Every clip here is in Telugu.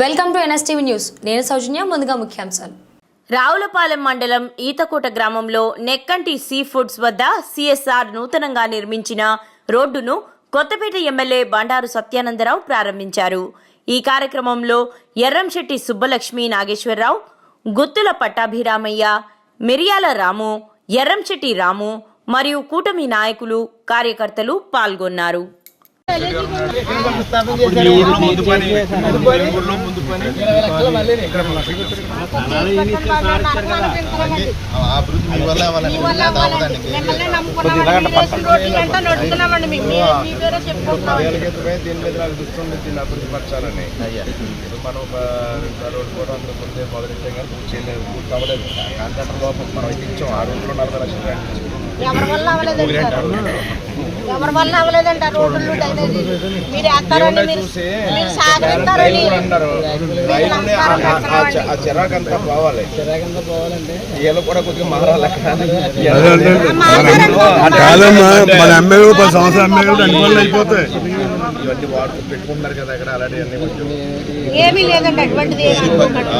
Welcome to NSTV news. నేను సౌజన్య ముందుగా ముఖ్యాంశాలు. రావులపాలెం మండలం ఈతకోట గ్రామంలో నెక్కంటి సీ ఫుడ్స్ వద్ద సిఎస్ఆర్ నూతనంగా నిర్మించిన రోడ్డును కొత్తపేట ఎమ్మెల్యే బండారు సత్యానందరావు ప్రారంభించారు. ఈ కార్యక్రమంలో ఎర్రంశెట్టి సుబ్బలక్ష్మి నాగేశ్వరరావు గుత్తుల పట్టాభిరామయ్య మిరియాల రాము ఎర్రంశెట్టి రాము మరియు కూటమి నాయకులు కార్యకర్తలు పాల్గొన్నారు. అభివృద్ధి దీని మీద నాకు దృష్టి దీన్ని అభివృద్ధి పరచాలని మనం ఒక రెండు రోడ్డు కూడా అందులో ముందే మొదలెట్టాం కానీ పూర్తి చేయలేదు పూర్తి అవ్వలేదు కాంట్రాక్టర్ లోపల మనం అయితే ఇచ్చాం ఆ రోజుల్లో నలభై లక్షలు గ్రాంట్ ఇచ్చాం. ఎవరి వల్ల అవ్వలేదండి ఎవరి వల్ల రోడ్లు మీరు ఏమున్నాయి మీరు చూసి? మీరు సాగరిస్తారని రైలు అన్నారు రైలుని ఆ- ఆ- ఆ చె- ఆ చిరాకు అంతా పోవాలి వీళ్ళు కూడా కొద్దిగా మారాలి. మన ఎమ్మెల్యే పది సంవత్సరాలు ఎమ్మెల్యే అన్ని పనులు అయిపోతాయి. ఇవన్నీ వాడుతూ పెట్టుకుంటున్నారు కదా అక్కడ అలాంటివన్నీ కొంచెం. ఏమీ లేదండి అటువంటిది ఏమీ అనుకోకండి.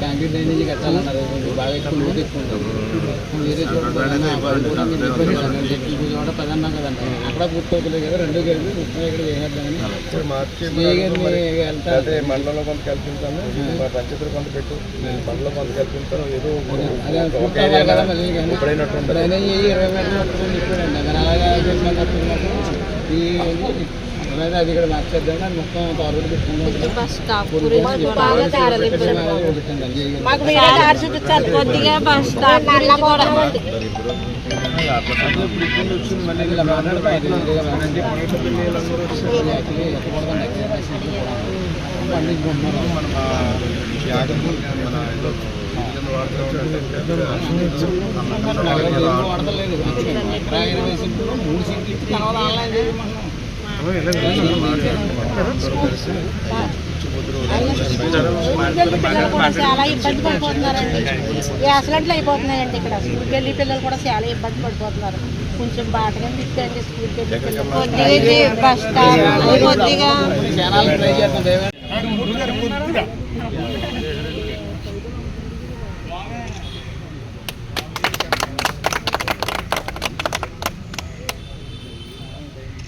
కాంక్రీట్ డ్రైనేజీ కట్టాలన్నారు. బాగా ఎక్కువ లోతు ఎక్కువ ఉంటుంది. వేరే చోట చెట్లు కూడా పదన్నాం కదండి. అక్కడ పూర్తవుతుంది కదా రెండు కలిపి ముప్పై ఇక్కడ చేసేద్దామని అదే మండలంలో కొంత కల్పించాను మా పంచాయతీలో కొంత పెట్టు మండలం కొంత కల్పించాను ఏదో ఇరవై మీటర్లు అలాగా ఈ అలాగే అది ఇక్కడ మార్చేద్దాం అని మొత్తం తారుడు బస్ స్టాప్ మూడు సీట్లు ఇచ్చి తర్వాత ఆన్లైన్ చేయమన్నాం. చాలా ఇబ్బంది పడిపోతున్నారండి యాక్సిడెంట్లు అయిపోతున్నాయండి ఇక్కడ స్కూల్కి వెళ్ళి పిల్లలు కూడా చాలా ఇబ్బంది పడిపోతున్నారు కొంచెం బాటగా తిప్పండి స్కూల్కి వెళ్ళి పిల్లలు కొద్దిగా బస్ స్టాప్ కొద్దిగా